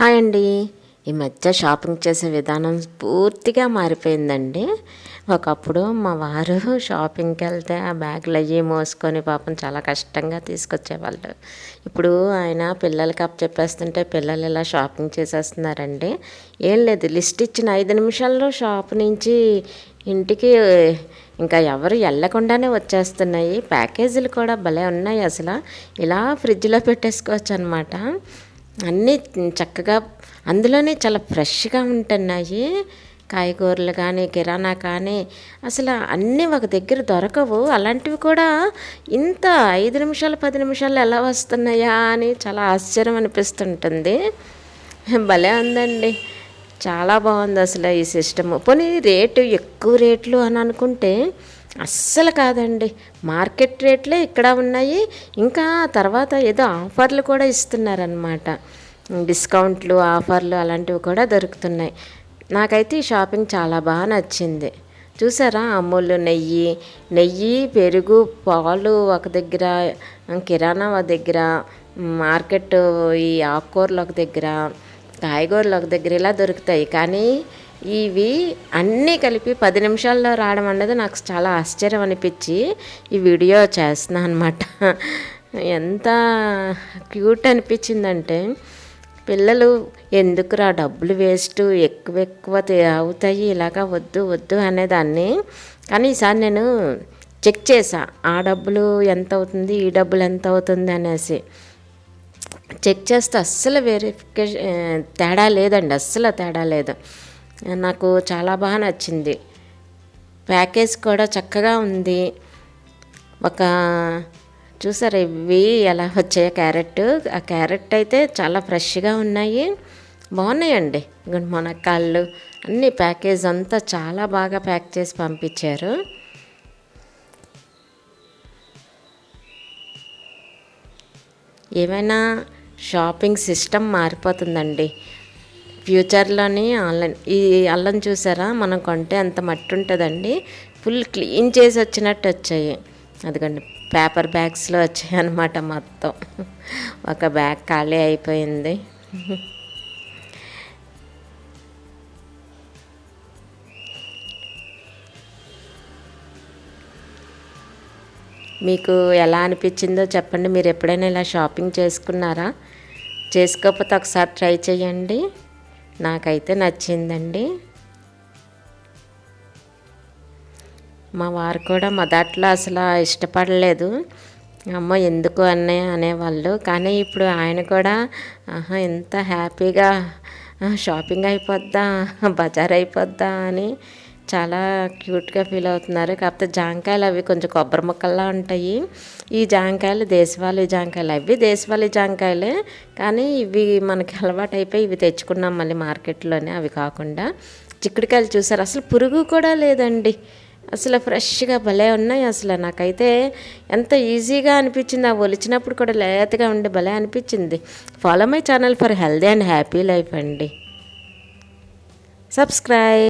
Hi అండి. ఈ మధ్య షాపింగ్ చేసే విధానం పూర్తిగా మారిపోయిందండి. ఒకప్పుడు మా వారు షాపింగ్కి వెళ్తే ఆ బ్యాగులు అయ్యి మోసుకొని పాపం చాలా కష్టంగా తీసుకొచ్చేవాళ్ళు. ఇప్పుడు ఆయన పిల్లలకి అప్ చెప్పేస్తుంటే పిల్లలు ఇలా షాపింగ్ చేసేస్తున్నారండి. ఏం లేదు లిస్ట్ ఇచ్చిన ఐదు నిమిషాల్లో షాప్ నుంచి ఇంటికి ఇంకా ఎవరు వెళ్ళకుండానే వచ్చేస్తున్నాయి. ప్యాకేజీలు కూడా భలే ఉన్నాయి అసలు. ఇలా ఫ్రిడ్జ్లో పెట్టేసుకోవచ్చు అనమాట అన్నీ చక్కగా అందులోనే చాలా ఫ్రెష్గా ఉంటున్నాయి. కాయగూరలు కానీ కిరాణా కానీ అసలు అన్నీ ఒక దగ్గర దొరకవు. అలాంటివి కూడా ఇంత ఐదు నిమిషాలు పది నిమిషాలు ఎలా వస్తున్నాయా అని చాలా ఆశ్చర్యం అనిపిస్తుంటుంది. భలే ఉందండి. చాలా బాగుంది అసలు ఈ సిస్టమ్. పోనీ రేటు ఎక్కువ రేట్లు అని అనుకుంటే అస్సలు కాదండి. మార్కెట్ రేట్లే ఇక్కడ ఉన్నాయి. ఇంకా తర్వాత ఏదో ఆఫర్లు కూడా ఇస్తున్నారనమాట డిస్కౌంట్లు ఆఫర్లు అలాంటివి కూడా దొరుకుతున్నాయి. నాకైతే ఈ షాపింగ్ చాలా బాగా నచ్చింది. చూసారా? అమూల్ నెయ్యి నెయ్యి పెరుగు పాలు ఒక దగ్గర కిరాణా ఒక దగ్గర మార్కెట్ ఈ ఆకుకూరలు ఒక దగ్గర కాయగూరలు ఒక దగ్గర ఇలా దొరుకుతాయి. కానీ ఇవి అన్నీ కలిపి పది నిమిషాల్లో రావడం అన్నది నాకు చాలా ఆశ్చర్యం అనిపించి ఈ వీడియో చేస్తున్నాను అనమాట ఎంత క్యూట్ అనిపించిందంటే పిల్లలు ఎందుకురా డబ్బులు వేస్ట్ ఎక్కువ ఎక్కువ అవుతాయి ఇలాగా వద్దు వద్దు అనేదాన్ని. కానీ ఈసారి నేను చెక్ చేసా ఆ డబ్బులు ఎంత అవుతుంది ఈ డబ్బులు ఎంత అవుతుంది అనేసి. చెక్ చేస్తే అస్సలు వెరిఫికేషన్ తేడా లేదండి అస్సలు తేడా లేదు. నాకు చాలా బాగా నచ్చింది. ప్యాకేజ్ కూడా చక్కగా ఉంది. ఒక చూసారా ఇవి ఎలా వచ్చాయో క్యారెట్? ఆ క్యారెట్ అయితే చాలా ఫ్రెష్గా ఉన్నాయి. బాగున్నాయండి. మునక్కాళ్ళు అన్ని ప్యాకేజ్ అంతా చాలా బాగా ప్యాక్ చేసి పంపించారు. ఏమైనా షాపింగ్ సిస్టమ్ మారిపోతుందండి. ఫ్యూచర్లోని ఆన్లైన్ ఈ అల్లం చూసారా? మనం కొంటే అంత మట్టి ఉంటుందండి ఫుల్ క్లీన్ చేసి వచ్చినట్టు వచ్చాయి. అదిగండి పేపర్ బ్యాగ్స్లో వచ్చాయి అనమాట మొత్తం. ఒక బ్యాగ్ ఖాళీ అయిపోయింది. మీకు ఎలా అనిపించిందో చెప్పండి. మీరు ఎప్పుడైనా ఇలా షాపింగ్ చేసుకున్నారా? చేసుకోకపోతే ఒకసారి ట్రై చేయండి. నాకైతే నచ్చిందండి. మా వారు కూడా మొదట్లో అసలు ఇష్టపడలేదు. అమ్మ ఎందుకు అన్నయ్య అనేవాళ్ళు. కానీ ఇప్పుడు ఆయన కూడా ఆహా ఎంత హ్యాపీగా షాపింగ్ అయిపోద్దా బజార్ అయిపోద్దా అని చాలా క్యూట్గా ఫీల్ అవుతున్నారు. కాకపోతే జాంకాయలు అవి కొంచెం కొబ్బరి ముక్కల్లా ఉంటాయి. ఈ జాంకాయలు దేశవాళీ జాంకాయలు అవి దేశవాళీ జాంకాయలే. కానీ ఇవి మనకి అలవాటు అయిపోయి ఇవి తెచ్చుకున్నాం మళ్ళీ మార్కెట్లోనే అవి కాకుండా. చిక్కుడుకాయలు చూసారు? అసలు పురుగు కూడా లేదండి. అసలు ఫ్రెష్గా భలే ఉన్నాయి అసలు. నాకైతే ఎంత ఈజీగా అనిపించింది. ఆ ఒలిచినప్పుడు కూడా లేతగా ఉండి భలే అనిపించింది. Follow my channel for healthy and happy life అండి. సబ్స్క్రైబ్